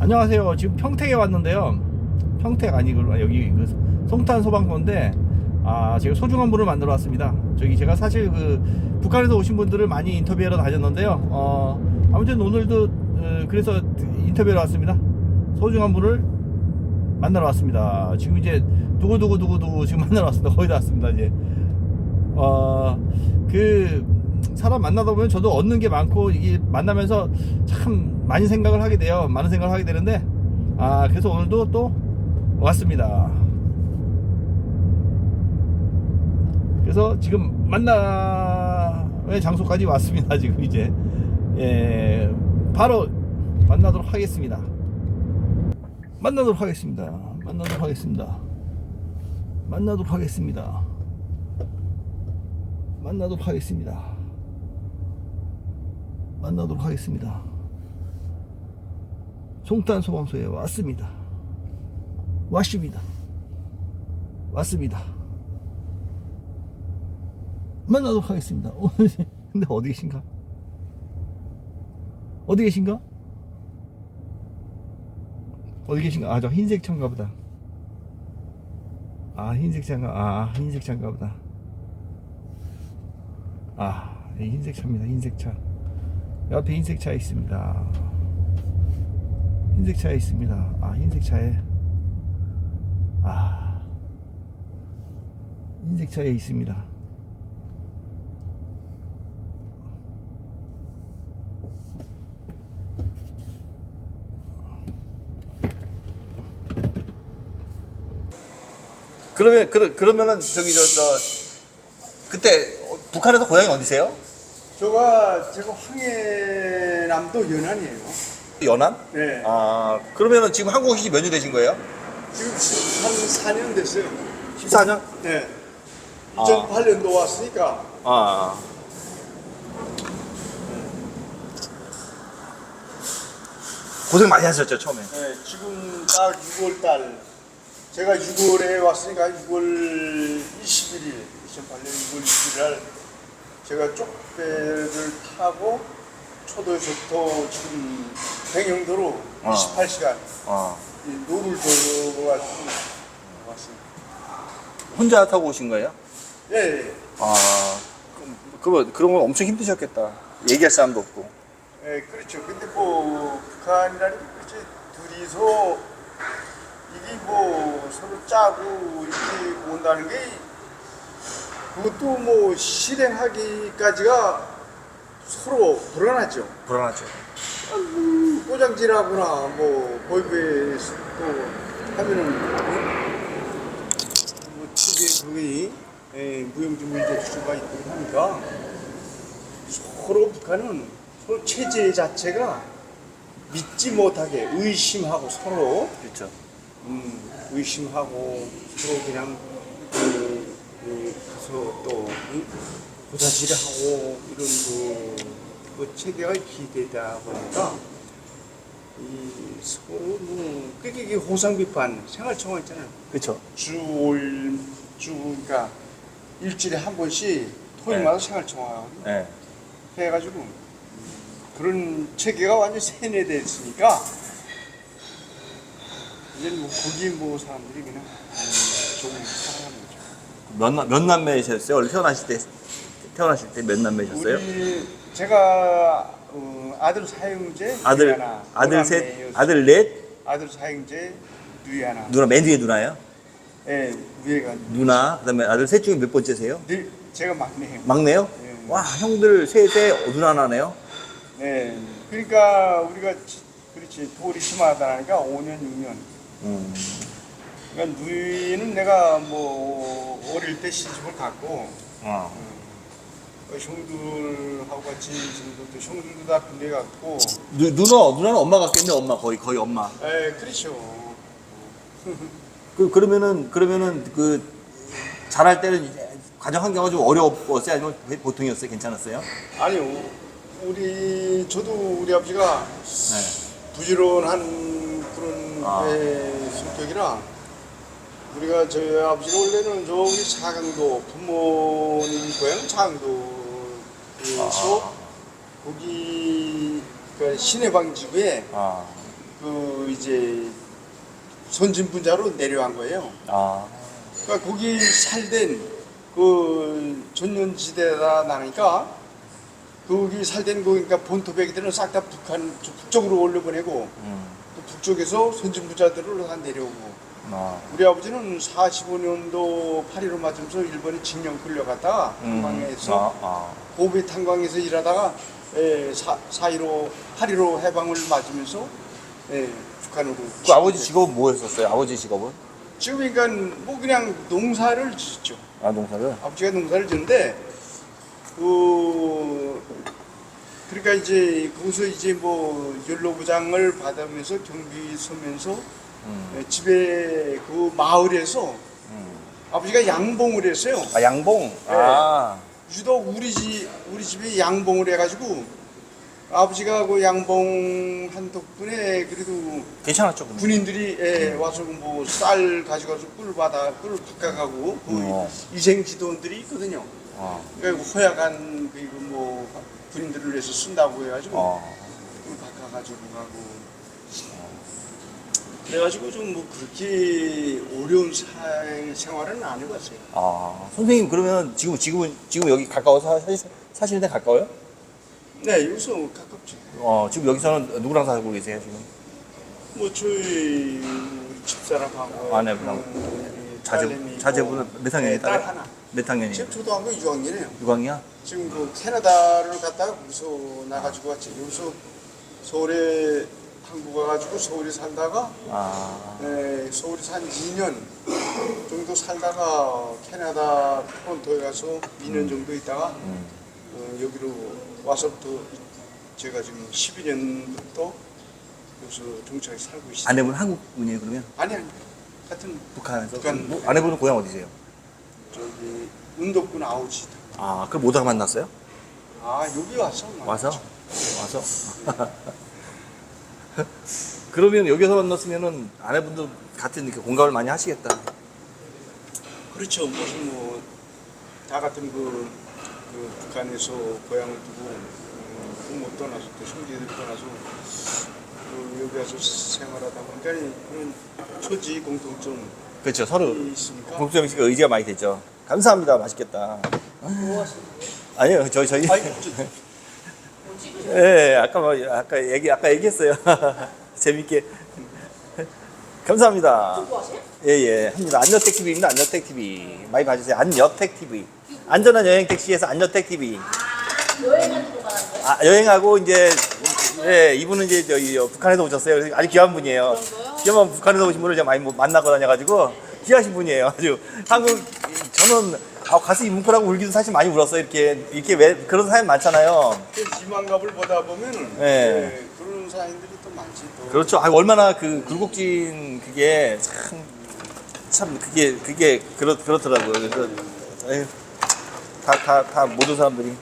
안녕하세요. 지금 평택에 왔는데요. 평택 아니고 여기 그 송탄 소방서인데 아 제가 소중한 분을 만들어 왔습니다. 저기 제가 사실 그 북한에서 오신 분들을 많이 인터뷰하러 다녔는데요. 어 아무튼 오늘도 어, 그래서 인터뷰하러 왔습니다. 소중한 분을 만나러 왔습니다. 지금 이제 누구 지금 만나러 왔습니다. 거의 다 왔습니다. 이제 어그 사람 만나다 보면 저도 얻는 게 많고 이게 만나면서 참 많이 생각을 하게 돼요. 많은 생각을 하게 되는데 아 그래서 오늘도 또 왔습니다. 그래서 지금 만나의 장소까지 왔습니다. 지금 이제 예 바로 만나도록 하겠습니다. 만나도록 하겠습니다. 만나도록 하겠습니다. 만나도록 하겠습니다. 만나도록 하겠습니다. 만나도록 하겠습니다. 송탄 소방서에 왔습니다. 왔습니다. 왔습니다. 만나도록 하겠습니다. 오늘 근데 어디 계신가? 어디 계신가? 어디 계신가? 아 저 흰색 차인가 보다. 아 흰색 차인가? 아 흰색 차인가 보다. 아 네, 흰색 차입니다. 흰색 차. 옆에 흰색 차 있습니다. 흰색 차에 있습니다. 아 흰색 차에 아 흰색 차에 있습니다. 그러면 그러, 그러면은 저기 저 저 그때 북한에서 고향이 어디세요? 저가 제가 황해남도 연안이에요. 연안? 네. 아 그러면은 지금 한국 오신 지몇 년 되신 거예요? 지금 한 4년 됐어요. 14년? 네. 아. 2008년도 왔으니까 아. 고생 많이 하셨죠 처음에. 네, 지금 딱 6월 달 제가 6월에 왔으니까 6월 21일 2008년 6월 21일 날 제가 쪽배를 타고 초도에서부터 지금 백령도로 아. 28시간 아. 이 노를 돌아가지고 왔습니다. 혼자 타고 오신 거예요? 예, 예. 아. 그럼 그런 건 엄청 힘드셨겠다. 얘기할 사람도 없고. 예, 그렇죠. 근데 뭐 북한이라는 게 그렇지 둘이서 이게 뭐 서로 짜고 이렇게 온다는 게 그것도 뭐 실행하기까지가 서로 불안하죠. 불안하죠. 꼬장질하거나 뭐 보이브에서 또 하면은 응? 뭐 특히 그게 예, 무용지물 수가 있고 하니까 서로 북한은 서로 체제 자체가 믿지 못하게 의심하고 서로 그렇죠. 음, 의심하고 서로 그냥 그, 그 가서 또 응? 고사질하고 이런 그, 그 체계가 기대다 보니까 이 서로 뭐 그게 호상 비판 생활청원 있잖아요. 그렇죠. 주올 주 그러니까 일주일에 한 번씩 토요일마다 생활청원 네. 해가지고 그런 체계가 완전 세뇌됐으니까 이제 뭐 거기 뭐 사람들이 그냥 좀 살아가는 거죠. 몇, 남- 몇 남매셨어요? 원래 태어나실 때 태어나실 때 몇 남매셨어요? 우리 제가 어, 아들 사형제 아들 하나, 아들 셋 오남매였어요. 아들 넷 아들 사형제 누이 하나 누나 맨 뒤에 누나예요? 예 위에가 누나 그다음에 아들 셋 중에 몇 번째세요? 늘 제가 막내예요. 막내요? 예. 와 형들 셋에 누나 하나네요. 네 그러니까 우리가 지- 그렇지 돌이 심하다니까 5년 6년 음. 그러니까 누이는 내가 뭐 어릴 때 시집을 갔고 어. 어, 형들하고 같이 지금도 또 형들도 다 군대 갔고 누, 누나 누나는 엄마 같겠네 엄마 거의 거의 엄마. 에 그렇죠 그 그러면은 그러면은 그 자랄 때는 이제 가정 환경가 좀 어려웠어요 아니면 보통이었어요 괜찮았어요? 아니요 우리 저도 우리 아버지가 네. 부지런한 그런 아. 애 성격이라 우리가 저희 아버지가 원래는 저기 차강도 부모님 고향 차강도에서 아. 거기 그 시내방 지구에 아. 그 이제 선진 분자로 내려간 거예요. 아. 그러니까 거기 살된 그 전년지대다 나니까 거기 살된 거 그러니까 본토백이들은 싹 다 북한 저 북쪽으로 올려보내고 음. 또 북쪽에서 선진 분자들로 다 내려오고 아. 우리 아버지는 45년도 8.15 맞으면서 일본에 징령 끌려갔다가 음. 탄광에서 아, 아. 고베 탄광에서 일하다가 예, 4, 4.15, 8.15 해방을 맞으면서 예, 북한으로 그 아버지 직업은 뭐였었어요? 아버지 직업은? 지금 그러니까 뭐 그냥 농사를 짓죠. 아 농사를. 아버지가 농사를 짓는데 그 그러니까 이제 거기서 이제 뭐 연로부장을 받으면서 경비 서면서 음. 예, 집에 그 마을에서 음. 아버지가 양봉을 했어요. 아 양봉. 아. 유독 우리 집 우리 집이 양봉을 해가지고 아버지가 그 양봉 한 덕분에 그래도 괜찮았죠. 근데? 군인들이 예, 와서 뭐 쌀 가져가서 꿀 받아 꿀 바꿔가고 그 어. 위생 지도원들이 있거든요. 어. 그러니까 그 허약한 그뭐 군인들을 위해서 쓴다고 해가지고 어. 꿀 바꿔가지고 가고 그래가지고 좀 뭐 그렇게 어려운 사, 생활은 안 해봤어요. 아. 선생님 그러면 지금 지금은 지금 여기 가까워서 사, 사 시는 데 가까워요? 네, 여기서 가깝죠. 어 지금 여기서는 누구랑 살고 계세요 지금? 뭐 저희 우리 집사람하고 아내분하고. 음, 자제 딸내미 자제분은 몇 학년이 네, 딸 딸? 하나. 몇 학년이에요? 지금 초등학교 6학년이에요. 6학년? 지금 그 캐나다를 갔다가 여기서 나가지고 왔지. 여기서 서울에 한국 와가지고 서울에 살다가 아. 네, 서울에서 한 2년 정도 살다가 캐나다 토론토에 가서 2년 정도 있다가 음. 어, 여기로 와서부터 제가 지금 12년부터 여기서 정착해 살고 있어요. 아내분 한국 분이에요 그러면? 아니 아니 같은 북한에서? 북한. 뭐, 아내분은 고향 어디세요? 저기 운덕군 아우지. 아 그럼 오다가 만났어요? 아 여기 와서 와서? 와서? 그러면 여기서 만났으면은 아내분도 같은 이렇게 공감을 많이 하시겠다. 그렇죠. 무슨 뭐 다 같은 그, 그 북한에서 고향을 두고 음, 부모 떠나서 또 형제들 떠나서 그 여기 와서 생활하다 보니까 그런 처지 공통점이 그렇죠. 서로 있으니까. 공통점 씨가 의지가 많이 됐죠. 감사합니다. 맛있겠다. 아니요, 저희 저희. 아니, 저, 예, 아까 뭐 아까 얘기 아까 얘기했어요. 재밌게. 감사합니다. 예, 예, 합니다. 안여택 TV입니다. 안여택 TV 많이 봐주세요. 안여택 TV. 안전한 여행 택시에서 안여택 TV. 말하는 거예요? 아, 여행하고 이제 예, 이분은 이제 저기 어, 북한에서 오셨어요. 아주 귀한 분이에요. 귀한 북한에서 오신 분을 제가 많이 못 만나고 다녀가지고 귀하신 분이에요. 아주 한국 저는 아, 가수 뭉클하고 울기도 사실 많이 울었어요. 이렇게 이렇게 왜 그런 사연 많잖아요. 그 지만갑을 보다 보면은 네. 예, 그런 사람들이 또 많지 또. 그렇죠. 아, 얼마나 그 굴곡진 그게 참, 참 그게 그게 그렇 그렇더라고요. 그래서 에휴, 다, 다, 다 모든 사람들이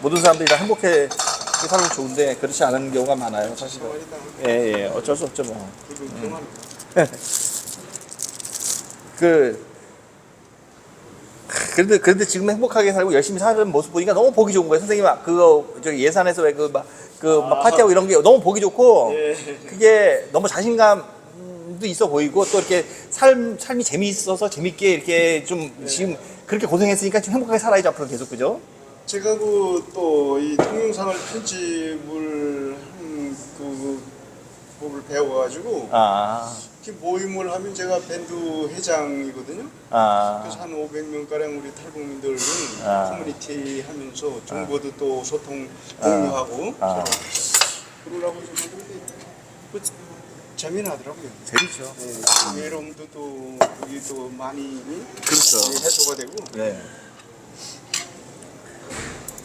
모든 사람들이 다 행복해 살면 좋은데 그렇지 않은 경우가 많아요. 사실은. 예, 예. 어쩔 수 없죠, 뭐. 그리고 경험. 그, 그런데, 그런데 지금 행복하게 살고 열심히 사는 모습 보니까 너무 보기 좋은 거예요. 선생님, 아, 그거, 저기 예산에서 왜 그, 막, 그, 막 아. 파티하고 이런 게 너무 보기 좋고, 예. 그게 너무 자신감 도 있어 보이고, 또 이렇게 삶, 삶이 재미있어서 재밌게 이렇게 좀 지금 그렇게 고생했으니까 좀 행복하게 살아야죠, 앞으로 계속, 그죠? 제가 그 또 이 동영상을 편집을 한그 법을 배워가지고 아, 이렇게 모임을 하면 제가 밴드 회장이거든요. 아, 그래서 한 500명 가량 우리 탈북민들은 아. 커뮤니티 하면서 정보도 또 소통 공유하고 아. 서로 그러라고 좀 하는데 그 재미나더라고요. 재밌죠. 네, 외로움도 또 그게 또 많이 그렇죠. 네, 해소가 되고 네.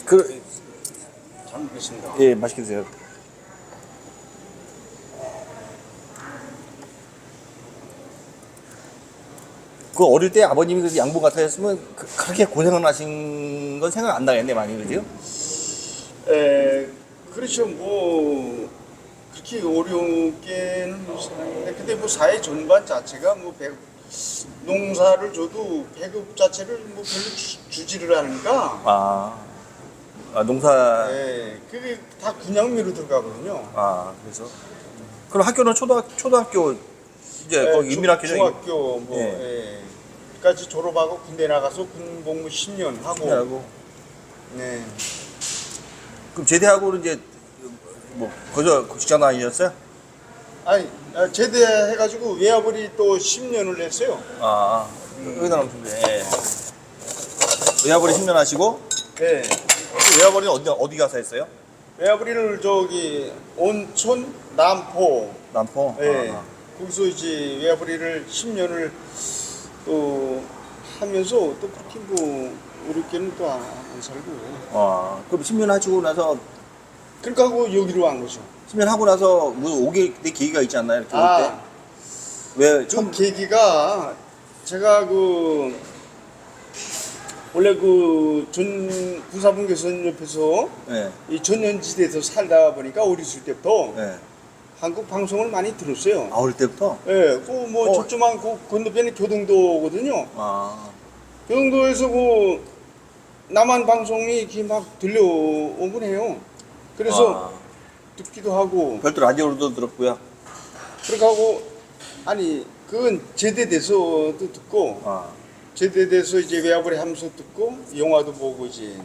그, 잘 먹겠습니다. 예, 맛있게 드세요. 그 어릴 때 아버님이 그 양봉 그, 그렇게 고생을 하신 건 생각 안 나겠네 많이 그죠? 에, 그렇죠. 뭐 그렇게 어려운게는 사는데 근데 뭐 사회 전반 자체가 뭐 배, 농사를 줘도 배급 자체를 뭐 별로 주, 주지를 않으니까 아, 아 농사 예, 그게 다 군양미로 들어가거든요. 아 그래서 그럼 학교는 초등학 초등학교 이제 예, 거기 중- 인민학교죠. 중학교 뭐 예. 예. 까지 졸업하고 군대 나가서 군 복무 10년 하고 하고. 네. 그럼 제대하고는 이제 뭐 거저 직장 다니셨어요? 아니 아, 제대해가지고 외화벌이 또 10년을 했어요. 아, 여기다 놓으면 돼. 외화벌이 10년 하시고 네. 외화벌이는 어디 어디 가서 했어요? 외화벌이를 저기 온천 남포 남포. 예. 아, 거 기서 이제 외화벌이를 10년을 또 하면서 또 그렇게 뭐 어렵게는 또 안 살고 아, 그럼 10년 하시고 나서 그러니까 하고 여기로 왔 거죠. 10년 하고 나서 뭐 오게 될 계기가 있지 않나요? 이렇게 올 때? 아, 왜그 처음 계기가 제가 그 원래 그 전 군사분 교선 옆에서 예. 이 전현지대에서 살다 보니까 어렸을 때부터 예. 한국 방송을 많이 들었어요. 아, 어릴 때부터? 예, 그뭐 어. 저쪽만 그 건너편에 교동도거든요. 아. 교동도에서 그 남한 방송이 이렇게 막 들려오곤 해요. 그래서 아, 듣기도 하고 별도 라디오로도 들었고요. 그렇게 하고 아니 그건 제대돼서도 듣고 아. 제대돼서 이제 외화벌이 하면서 듣고 영화도 보고 이제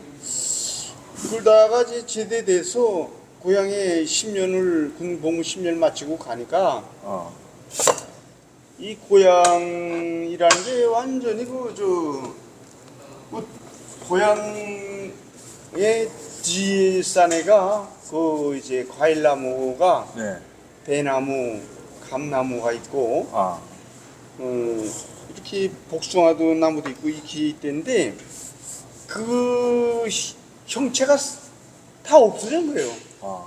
그러다가 이제 제대돼서 고향에 10년을 군 복무 10년 마치고 가니까 어. 이 고향이라는 게 완전히 그저 그 고향의 뒷산에가 그 이제 과일나무가 네. 배나무, 감나무가 있고 아. 어, 이렇게 복숭아도 나무도 있고 이렇게 있는데 그 시- 형체가 다 없어진 거예요. 아.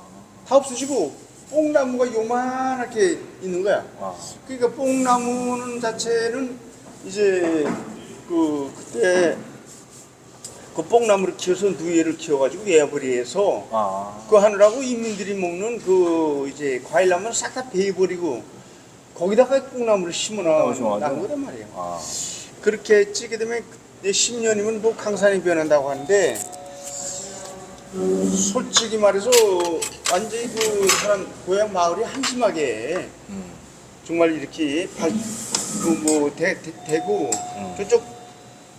다 없어지고 뽕나무가 요만하게 있는 거야. 아. 그러니까 뽕나무는 자체는 이제 그 그때 그 뽕나무를 키워서 누에를 키워가지고 외화벌이에서 아. 그거 하느라고 인민들이 먹는 그 이제 과일나무를 싹다 베어버리고 거기다가 뽕나무를 심어놔. 난 거란 말이에요. 아. 그렇게 찌게 되면 10년이면 뭐 강산이 변한다고 하는데 솔직히 말해서 완전히 그 사람 고향 마을이 한심하게 음. 정말 이렇게 그뭐 대고 음. 저쪽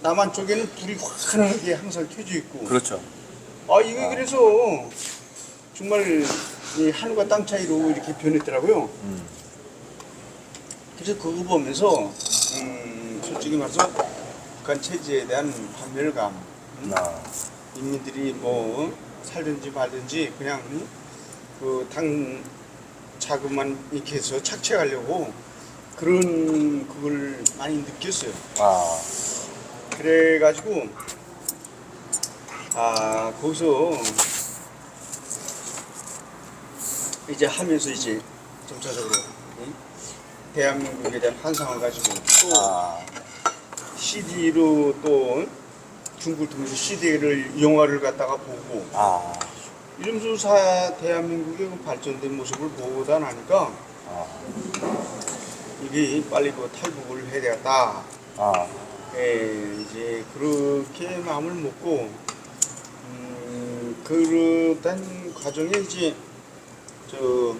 남한 쪽에는 불이 환하게 항상 켜져 있고 그렇죠. 아 이게 그래서 정말 이 하늘과 땅 차이로 이렇게 변했더라고요. 음. 그래서 그거 보면서 음, 솔직히 말해서 북한 체제에 대한 판멸감, 음, 아. 인민들이 뭐 살든지 말든지 그냥 그 당 자금만 이렇게 해서 착취하려고 그런 그걸 많이 느꼈어요. 아. 그래가지고 아 거기서 이제 하면서 이제 점차적으로 응? 대한민국에 대한 환상을 가지고 또 아. CD로 또 중국을 통해서 CD를 영화를 갖다가 보고 아. 이러면서 사 대한민국의 그 발전된 모습을 보다 나니까 아. 이게 빨리 그 탈북을 해야 되겠다. 아. 예, 이제 그렇게 마음을 먹고 음, 그러던 과정에 이제 저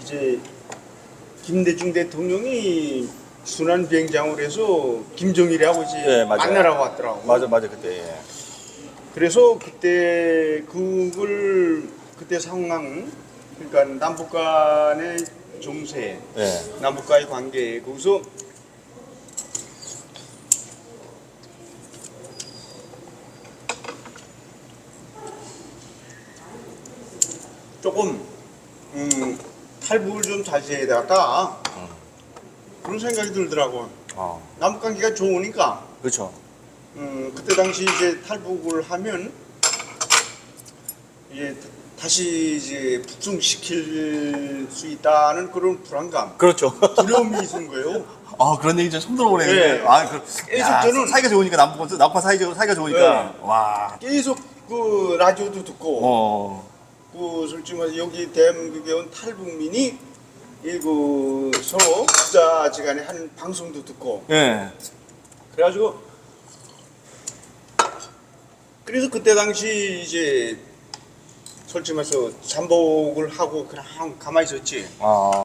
이제 김대중 대통령이 순환 비행장으로 해서 김정일하고 이제 예, 맞아요. 만나러 왔더라고. 맞아 맞아 그때. 예. 그래서 그때 그걸 그때 상황 그러니까 남북 간의 정세, 예. 남북과의 관계 거기서 조금 음, 탈북을 좀 자제해다가 그런 생각이 들더라고. 아. 남북 관계가 좋으니까 그렇죠. 음, 그때 당시 이제 탈북을 하면 이제 다시 이제 북송시킬 수 있다는 그런 불안감, 그렇죠. 두려움이 있는 거예요. 아 그런 얘기 좀 처음 들어보네. 네. 아 그. 그래서 야, 저는- 사이가 좋으니까 남북 남북 사이가 사이가 좋으니까. 와. 계속 그 라디오도 듣고, 어. 그 솔직히 말해서 여기 대한민국에 온 탈북민이 이그 서로 부자지간에 하는 방송도 듣고, 예. 그래가지고 그래서 그때 당시 이제 솔직히 말해서 잠복을 하고 그냥 가만히 있었지. 아